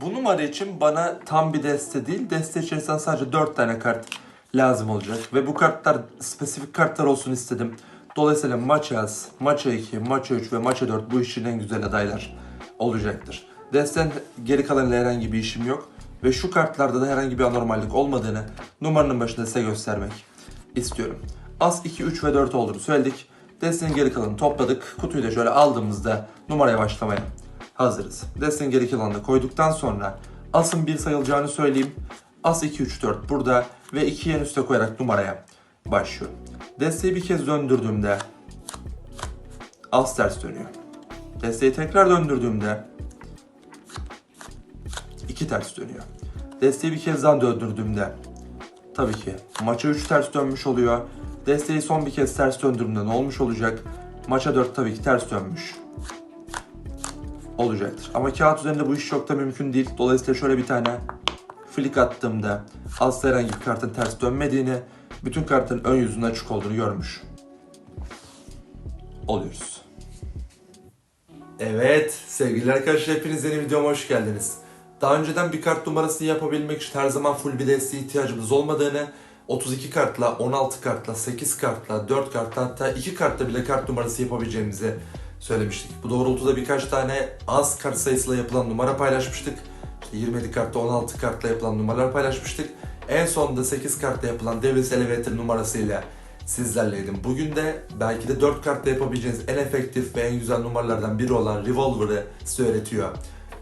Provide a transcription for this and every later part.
Bu numara için bana tam bir deste değil, deste içerisinden sadece 4 tane kart lazım olacak. Ve bu kartlar spesifik kartlar olsun istedim. Dolayısıyla maça az, maça 2, maça 3 ve maça 4 bu işin en güzel adaylar olacaktır. Desten geri kalanıyla herhangi bir işim yok. Ve şu kartlarda da herhangi bir anormallik olmadığını numaranın başında size göstermek istiyorum. As 2, 3 ve 4 olduğunu söyledik. Destenin geri kalanını topladık. Kutuyu da şöyle aldığımızda numaraya başlamaya hazırız. Destenin geri kalanını koyduktan sonra asın 1 sayılacağını söyleyeyim. As 2, 3, 4 burada ve 2'yi en üste koyarak numaraya başlıyorum. Desteği bir kez döndürdüğümde as ters dönüyor. Desteği tekrar döndürdüğümde 2 ters dönüyor. Desteği bir kez daha döndürdüğümde tabii ki maça 3 ters dönmüş oluyor. Desteği son bir kez ters döndürdüğümde ne olmuş olacak? Maça 4 tabii ki ters dönmüş olacaktır. Ama kağıt üzerinde bu iş çok da mümkün değil. Dolayısıyla şöyle bir tane flick attığımda asla herhangi bir kartın ters dönmediğini, bütün kartın ön yüzünün açık olduğunu görmüş oluyoruz. Evet sevgili arkadaşlar hepiniz yeni videoma hoş geldiniz. Daha önceden bir kart numarasını yapabilmek için her zaman full bir desteğe ihtiyacımız olmadığını, 32 kartla, 16 kartla, 8 kartla, 4 kartla hatta 2 kartla bile kart numarası yapabileceğimizi söylemiştik. Bu doğrultuda birkaç tane az kart sayısıyla yapılan numara paylaşmıştık. İşte 27 kartla 16 kartla yapılan numaralar paylaşmıştık. En sonunda 8 kartla yapılan Devil's Elevator numarasıyla sizlerleydim. Bugün de belki de 4 kartla yapabileceğiniz en efektif ve en güzel numaralardan biri olan Revolver'ı size öğretiyor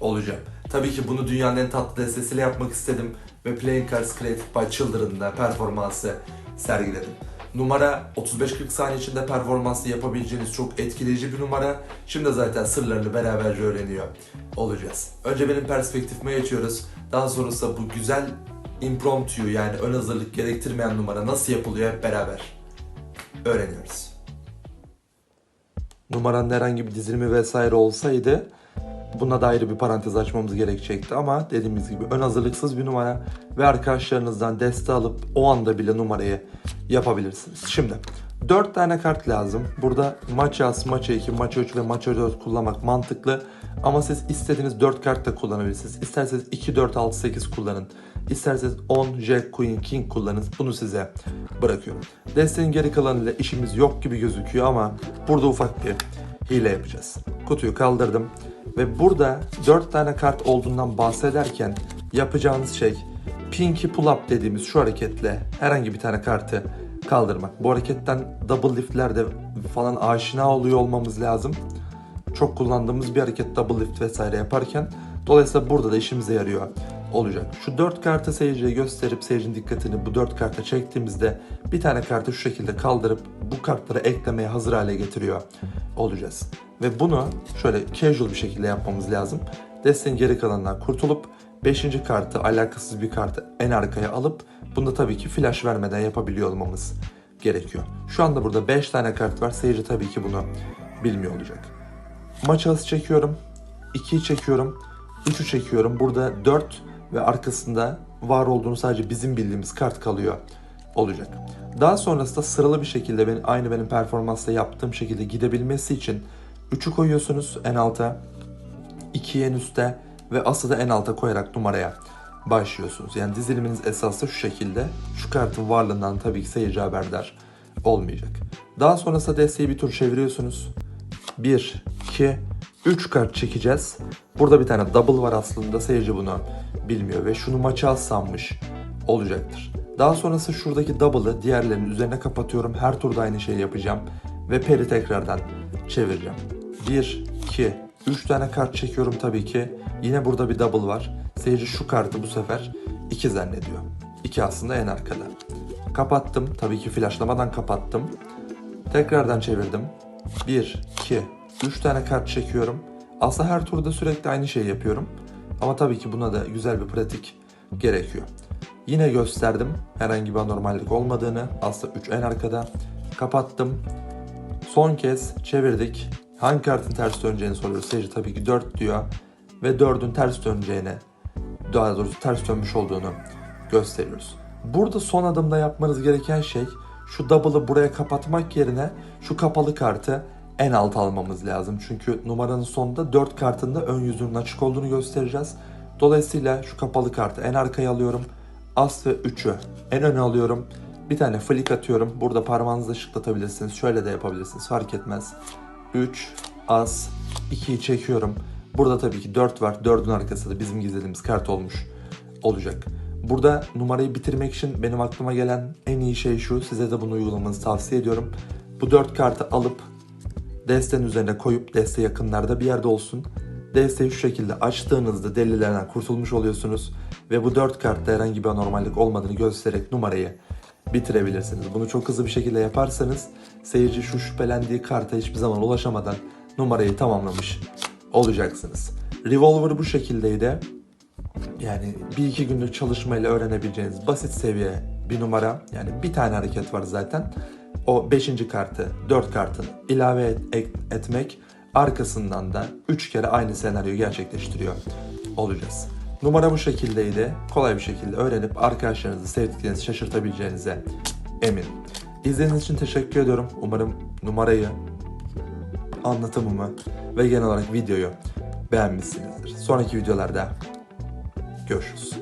olacağım. Tabii ki bunu dünyanın en tatlı destesiyle yapmak istedim ve Playing Cards Created by Children'da performansı sergiledim. Numara 35-40 saniye içinde performanslı yapabileceğiniz çok etkileyici bir numara. Şimdi zaten sırlarını beraberce öğreniyor olacağız. Önce benim perspektifime geçiyoruz. Daha sonrasında bu güzel impromptuyu yani ön hazırlık gerektirmeyen numara nasıl yapılıyor hep beraber öğreniyoruz. Numaranın herhangi bir dizilimi vesaire olsaydı buna da ayrı bir parantez açmamız gerekecekti ama dediğimiz gibi ön hazırlıksız bir numara ve arkadaşlarınızdan deste alıp o anda bile numarayı yapabilirsiniz. Şimdi 4 tane kart lazım. Burada maça as, maça 2, maça 3 ve maça 4 kullanmak mantıklı. Ama siz istediğiniz 4 kart da kullanabilirsiniz. İsterseniz 2, 4, 6, 8 kullanın. İsterseniz 10, Jack, Queen, King kullanın. Bunu size bırakıyorum. Desteğin geri kalanıyla işimiz yok gibi gözüküyor ama burada ufak bir hile yapacağız. Kutuyu kaldırdım. Ve burada 4 tane kart olduğundan bahsederken yapacağınız şey Pinky Pull Up dediğimiz şu hareketle herhangi bir tane kartı kaldırmak. Bu hareketten double liftlerde falan aşina oluyor olmamız lazım. Çok kullandığımız bir hareket double lift vesaire yaparken. Dolayısıyla burada da işimize yarıyor olacak. Şu 4 kartı seyirciye gösterip seyircinin dikkatini bu 4 karta çektiğimizde bir tane kartı şu şekilde kaldırıp bu kartları eklemeye hazır hale getiriyor olacağız. Ve bunu şöyle casual bir şekilde yapmamız lazım. Desteğin geri kalanından kurtulup 5. kartı alakasız bir kartı en arkaya alıp bunda tabii ki flash vermeden yapabiliyor olmamız gerekiyor. Şu anda burada 5 tane kart var. Seyirci tabii ki bunu bilmiyor olacak. Maç çekiyorum. 2'yi çekiyorum. 3'ü çekiyorum. Burada 4 ve arkasında var olduğunu sadece bizim bildiğimiz kart kalıyor olacak. Daha sonrasında sıralı bir şekilde benim, aynı benim performansla yaptığım şekilde gidebilmesi için 3'ü koyuyorsunuz en alta, 2'yi en üste ve aslı da en alta koyarak numaraya başlıyorsunuz. Yani diziliminiz esaslı şu şekilde. Şu kartın varlığından tabii ki seyirci haberdar olmayacak. Daha sonrasında desteği bir tur çeviriyorsunuz. 1, 2, 3 kart çekeceğiz. Burada bir tane double var aslında. Seyirci bunu bilmiyor ve şunu maça az sanmış olacaktır. Daha sonrası şuradaki double'ı diğerlerinin üzerine kapatıyorum. Her turda aynı şeyi yapacağım. Ve peri tekrardan çevireceğim. 1, 2, 3 tane kart çekiyorum tabii ki. Yine burada bir double var. Seyirci şu kartı bu sefer 2 zannediyor. 2 aslında en arkada. Kapattım. Tabii ki flashlamadan kapattım. Tekrardan çevirdim. 1, 2, 3 tane kart çekiyorum. Aslında her turda sürekli aynı şeyi yapıyorum. Ama tabii ki buna da güzel bir pratik gerekiyor. Yine gösterdim herhangi bir anormallik olmadığını. Aslında 3 en arkada. Kapattım. Son kez çevirdik. Hangi kartın ters döneceğini soruyor. Seyirci tabii ki 4 diyor. Ve 4'ün ters döneceğini, daha doğrusu ters dönmüş olduğunu gösteriyoruz. Burada son adımda yapmanız gereken şey şu double'ı buraya kapatmak yerine şu kapalı kartı en alt almamız lazım. Çünkü numaranın sonunda 4 kartında ön yüzünün açık olduğunu göstereceğiz. Dolayısıyla şu kapalı kartı en arkaya alıyorum. As ve 3'ü en öne alıyorum. Bir tane flick atıyorum. Burada parmağınızla şıklatabilirsiniz. Şöyle de yapabilirsiniz. Fark etmez. 3, as, 2'yi çekiyorum. Burada tabii ki 4 var. 4'ün arkası da bizim gizlediğimiz kart olmuş olacak. Burada numarayı bitirmek için benim aklıma gelen en iyi şey şu. Size de bunu uygulamanızı tavsiye ediyorum. Bu 4 kartı alıp destenin üzerine koyup deste yakınlarda bir yerde olsun. Desteği şu şekilde açtığınızda delilerden kurtulmuş oluyorsunuz. Ve bu 4 kartta herhangi bir anormallik olmadığını göstererek numarayı bitirebilirsiniz. Bunu çok hızlı bir şekilde yaparsanız seyirci şu şüphelendiği karta hiçbir zaman ulaşamadan numarayı tamamlamış olacaksınız. Revolver bu şekildeydi. Yani bir iki günlük çalışmayla öğrenebileceğiniz basit seviye bir numara. Yani bir tane hareket var zaten. O 5. kartı 4 kartını ilave et- et- etmek arkasından da 3 kere aynı senaryoyu gerçekleştiriyor olacağız. Numara bu şekildeydi. Kolay bir şekilde öğrenip arkadaşlarınızı sevdiklerinizi şaşırtabileceğinize eminim. İzlediğiniz için teşekkür ediyorum. Umarım numarayı, anlatımımı ve genel olarak videoyu beğenmişsinizdir. Sonraki videolarda görüşürüz.